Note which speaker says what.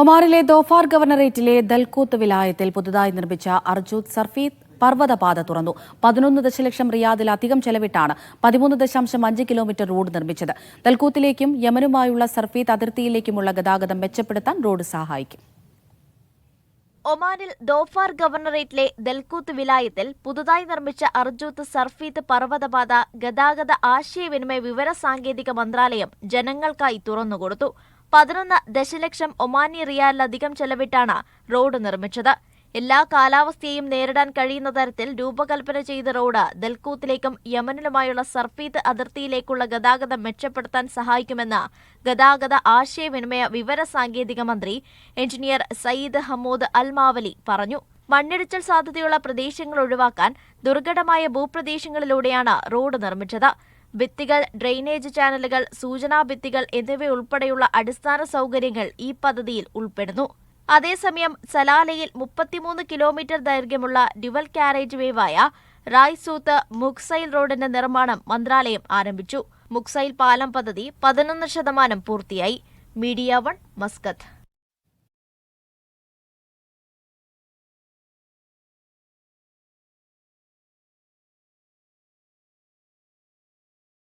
Speaker 1: ഒമാറിലെ Dhofar ഗവർണറേറ്റിലെ ദൽകൂത്ത് വിലായത്തിൽ പുതുതായി നിർമ്മിച്ച അർജൂത് സർഫീദ് പർവതപാത തുറന്നു. പതിനൊന്ന് ദശലക്ഷം റിയാദിലധികം ചെലവിട്ടാണ് പതിമൂന്ന് ദശാംശം അഞ്ച് കിലോമീറ്റർ റോഡ് നിർമ്മിച്ചത്. ദൽകൂത്തിലേക്കും യമനുമായുള്ള സർഫീദ് അതിർത്തിയിലേക്കുമുള്ള ഗതാഗതം മെച്ചപ്പെടുത്താൻ റോഡ് സഹായിക്കും.
Speaker 2: ഒമാനിൽ ദോഫാർ ഗവർണറേറ്റിലെ ദൽകൂത്ത് വിലായത്തിൽ പുതുതായി നിർമ്മിച്ച അർജൂത്ത് സർഫീത്ത് പർവതപാത ഗതാഗത ആശയവിനിമയ വിവര സാങ്കേതിക മന്ത്രാലയം ജനങ്ങൾക്കായി തുറന്നുകൊടുത്തു. പതിനൊന്ന് ദശലക്ഷം ഒമാനി റിയാലിലധികം ചെലവിട്ടാണ് റോഡ് നിർമ്മിച്ചത്. എല്ലാ കാലാവസ്ഥയെയും നേരിടാൻ കഴിയുന്ന തരത്തിൽ രൂപകൽപ്പന ചെയ്ത റോഡ് ദൽകൂത്തിലേക്കും യമനിലുമായുള്ള സർഫീത്ത് അതിർത്തിയിലേക്കുള്ള ഗതാഗതം മെച്ചപ്പെടുത്താൻ സഹായിക്കുമെന്ന് ഗതാഗത ആശയവിനിമയ വിവര സാങ്കേതിക മന്ത്രി എഞ്ചിനീയർ സയ്യിദ് ഹമൂദ് അൽമാവലി പറഞ്ഞു. മണ്ണിടിച്ചൽ സാധ്യതയുള്ള പ്രദേശങ്ങൾ ഒഴിവാക്കാൻ ദുർഘടമായ ഭൂപ്രദേശങ്ങളിലൂടെയാണ് റോഡ് നിർമ്മിച്ചത്. ഭിത്തികൾ ഡ്രെയിനേജ് ചാനലുകൾ സൂചനാ ഭിത്തികൾ എന്നിവയുൾപ്പെടെയുള്ള അടിസ്ഥാന സൗകര്യങ്ങൾ ഈ പദ്ധതിയിൽ ഉൾപ്പെടുന്നു. അതേസമയം സലാലയിൽ മുപ്പത്തിമൂന്ന് കിലോമീറ്റർ ദൈർഘ്യമുള്ള ഡ്യുവൽ കാരേജ് വേവായ റായ്സൂത്ത് മുക്സൈൽ റോഡിന്റെ നിർമ്മാണം മന്ത്രാലയം ആരംഭിച്ചു. മുക്സൈൽ പാലം പദ്ധതി പതിനൊന്ന് ശതമാനം പൂർത്തിയായി. Media One Muscat.